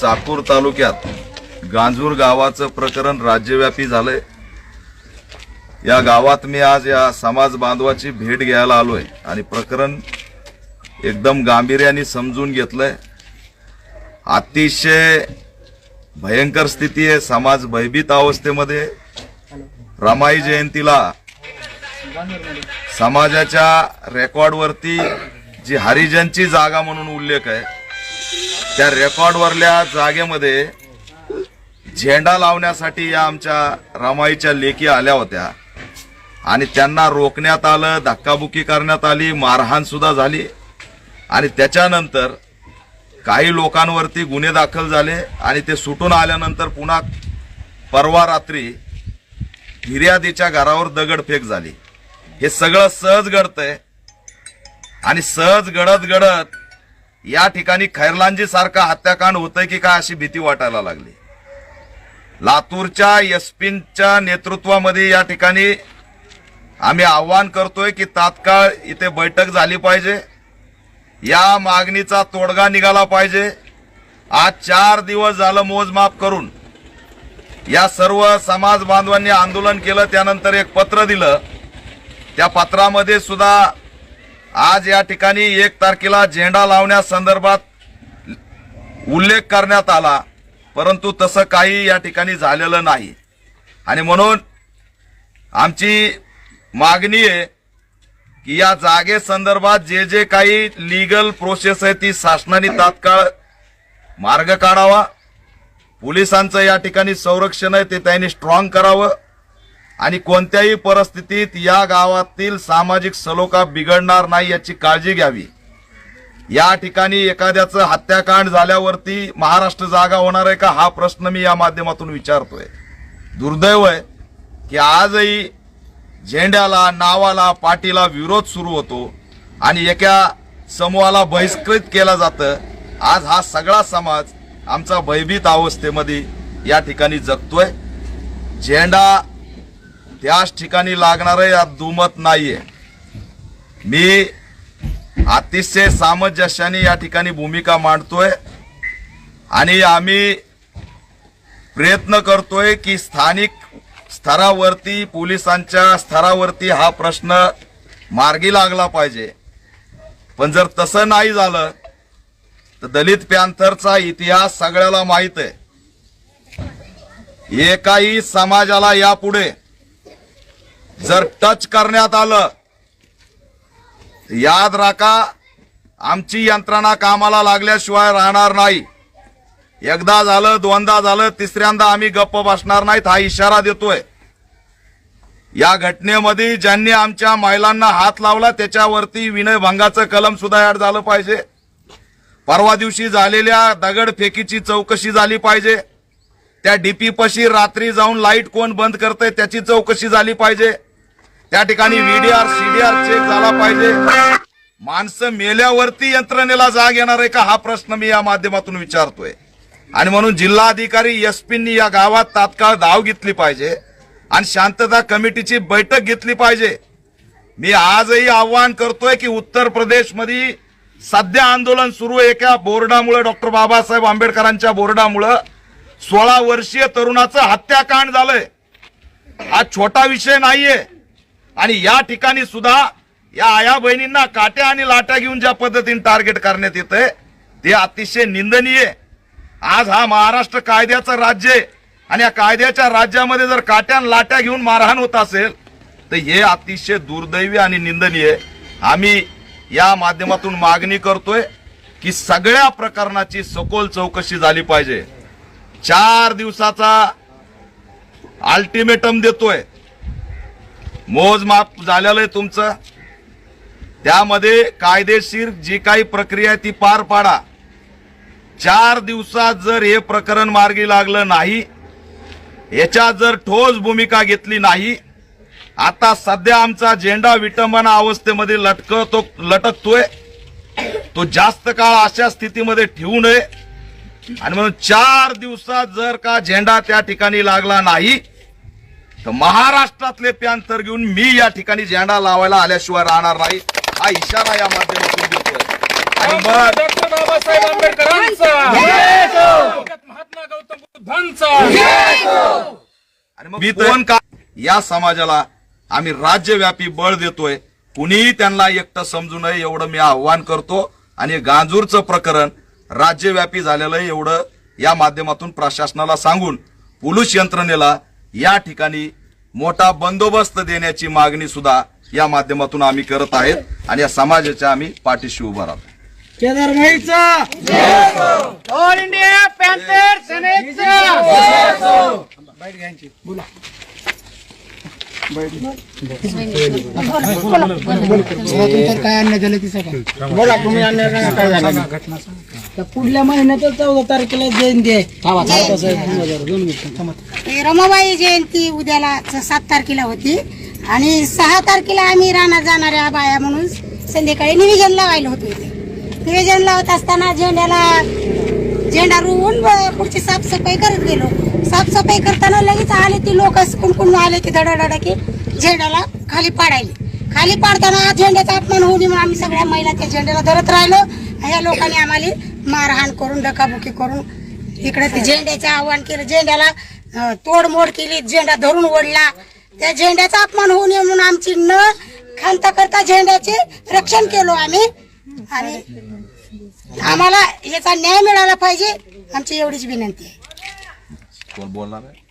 चाकूर तालुक्यात गांजूर गावाचं प्रकरण राज्यव्यापी झालंय. या गावात मी आज या समाज बांधवाची भेट घ्यायला आलोय आणि प्रकरण एकदम गांभीर्याने समजून घेतलंय. अतिशय भयंकर स्थिती आहे समाज भयभीत अवस्थेमध्ये. रमाई जयंतीला समाजाच्या रेकॉर्डवरती जी हरिजनची जागा म्हणून उल्लेख आहे त्या रेकॉर्डवरल्या जागेमध्ये झेंडा लावण्यासाठी या आमच्या रमाईच्या लेखी आल्या होत्या. आणि त्यांना रोखण्यात आलं धक्काबुक्की करण्यात आली मारहाण सुद्धा झाली. आणि त्याच्यानंतर काही लोकांवरती गुन्हे दाखल झाले आणि ते सुटून आल्यानंतर पुन्हा परवा रात्री फिर्यादीच्या घरावर दगडफेक झाली. हे सगळं सहज घडतंय. आणि सहज घडत घडत या ठिकाणी खैरलांजी सारखा हत्याकांड होतंय की काय अशी भीती वाटायला लागली. लातूरच्या एसपींच्या नेतृत्वामध्ये या ठिकाणी आम्ही आव्हान करतोय की तात्काळ इथे बैठक झाली पाहिजे. या मागणीचा तोडगा निघाला पाहिजे. आज चार दिवस झालं मोजमाप करून या सर्व समाज बांधवांनी आंदोलन केलं त्यानंतर एक पत्र दिलं. त्या पत्रामध्ये सुद्धा आज या ठिकाणी एक तारखेला झेंडा लावण्यासंदर्भात उल्लेख करण्यात आला परंतु तसं काही या ठिकाणी झालेलं नाही. आणि म्हणून आमची मागणी आहे की या जागेसंदर्भात जे जे काही लिगल प्रोसेस आहे ती शासनाने तात्काळ मार्ग काढावा. पोलिसांचं या ठिकाणी संरक्षण आहे ते त्यांनी स्ट्रॉंग करावं. आणि कोणत्याही परिस्थितीत या गावातील सामाजिक सलोखा बिघडणार नाही याची काळजी घ्यावी. या ठिकाणी एखाद्याचं हत्याकांड झाल्यावरती महाराष्ट्र जागा होणार आहे का हा प्रश्न मी या माध्यमातून विचारतोय. दुर्दैव आहे की आजही झेंड्याला नावाला पाटीला विरोध सुरू होतो आणि एका समूहाला बहिष्कृत केलं जातं. आज हा सगळा समाज आमचा भयभीत अवस्थेमध्ये या ठिकाणी जगतोय. झेंडा त्याच ठिकाणी लागणार यात दुमत नाहीये. मी अतिशय सामंजस्याने या ठिकाणी भूमिका मांडतोय आणि आम्ही प्रयत्न करतोय की स्थानिक स्तरावरती पोलिसांच्या स्तरावरती हा प्रश्न मार्गी लागला पाहिजे. पण जर तसं नाही झालं तर दलित पॅन्थरचा इतिहास सगळ्याला माहीत आहे. एकाही समाजाला यापुढे जर टच करण्यात आलं याद राखा आमची यंत्रणा कामाला लागल्याशिवाय राहणार नाही. एकदा झालं दोनदा झालं तिसऱ्यांदा आम्ही गप्प बसणार नाहीत हा इशारा देतोय. या घटनेमध्ये ज्यांनी आमच्या महिलांना हात लावला त्याच्यावरती विनयभंगाचं कलम सुद्धा ऍड झालं पाहिजे. परवा दिवशी झालेल्या दगडफेकीची चौकशी झाली पाहिजे. त्या डीपी पशी रात्री जाऊन लाइट कोण बंद करतंय त्याची चौकशी झाली पाहिजे. त्या ठिकाणी व्हीडीआर सीडीआर चेक झाला पाहिजे. माणसं मेल्यावरती यंत्रणेला जाग येणार आहे का? हा प्रश्न मी या माध्यमातून विचारतोय. आणि म्हणून जिल्हाधिकारी एसपींनी या गावात तात्काळ धाव घेतली पाहिजे. आणि शांतता कमिटीची बैठक घेतली पाहिजे. मी आजही आव्हान करतोय की उत्तर प्रदेशमध्ये सध्या आंदोलन सुरू आहे. एका बोर्डामुळे डॉक्टर बाबासाहेब आंबेडकरांच्या बोर्डामुळं सोळा वर्षीय तरुणाचं हत्याकांड झालंय. हा छोटा विषय नाहीये. आणि या ठिकाणी सुद्धा या आया बहिणींना काट्या आणि लाट्या घेऊन ज्या पद्धतीने टार्गेट करण्यात येत ते अतिशय निंदनीय. आज हा महाराष्ट्र कायद्याचं राज्य आहे. आणि या कायद्याच्या राज्यामध्ये जर काट्या आणि लाट्या घेऊन मारहाण होत असेल तर हे अतिशय दुर्दैवी आणि निंदनीय आम्ही या माध्यमातून मागणी करतोय की सगळ्या प्रकरणाची सखोल चौकशी झाली पाहिजे. चार दिवसाचा अल्टिमेटम देतोय. मोजमाप झालेलं आहे तुमचं. त्यामध्ये कायदेशीर जी काही प्रक्रिया आहे ती पार पाडा. चार दिवसात जर हे प्रकरण मार्गी लागलं नाही याच्यात जर ठोस भूमिका घेतली नाही आता सध्या आमचा झेंडा विटंबना अवस्थेमध्ये लटकतो लटकतोय. तो जास्त काळ अशा स्थितीमध्ये ठेवू नये. आणि म्हणून चार दिवसात जर का झेंडा त्या ठिकाणी लागला नाही तर महाराष्ट्रातले प्यांतर घेऊन मी या ठिकाणी झेंडा लावायला आल्याशिवाय राहणार नाही. हा इशारा या माध्यमातून देतोय. बाबासाहेब आंबेडकरांचा. महात्मा गौतम बुद्धांचा. आणि मग मी का या समाजाला आम्ही राज्यव्यापी बळ देतोय. कुणीही त्यांना एकटं समजू नये एवढं मी आव्हान करतो. आणि गांजूरचं प्रकरण राज्यव्यापी झालेलं आहे एवढं या माध्यमातून प्रशासनाला सांगून पोलीस यंत्रणेला या ठिकाणी मोठा बंदोबस्त देण्याची मागणी सुद्धा या माध्यमातून आम्ही करत आहेत आणि या समाजाच्या आम्ही पाठीशी उभा राहतो. ऑल इंडिया पॅन्थर सेनेचा काय अन्याय झालं ती सांगा बोला तुम्ही अन्याय काय झाला त्या पुढल्या महिन्यात चौदा तारखेला जयंती आहे थांबा थांबा साहेब दोन हजार दोन मिनिटं थांबा रमाबाई जयंती उद्याला सात तारखेला होती. आणि सहा तारखेला आम्ही राहणार जाणाऱ्या बाया म्हणून संध्याकाळी निवेदन लावायला होतो इथे. निवेदन लावत असताना झेंड्याला झेंडा रोवून पुढची साफसफाई करत गेलो. साफसफाई करताना लगेच आले ती लोक कुणकुण आले की धडाधडा की झेंड्याला खाली पाडायली. खाली पाडताना झेंड्याचा अपमान होऊ नये म्हणून आम्ही सगळ्या महिला त्या झेंड्याला धरत राहिलो. ह्या लोकांनी आम्हाला मारहाण करून डकाबुकी करून इकडे ते झेंड्याचे आव्हान केलं. झेंड्याला तोडमोड केली. झेंडा धरून ओढला. त्या झेंड्याचा अपमान होऊ नये म्हणून आमची न खांता करता झेंड्याचे रक्षण केलो आम्ही. आणि आम्हाला याचा न्याय मिळाला पाहिजे आमची एवढीच विनंती आहे. कोण बोलणार आहे?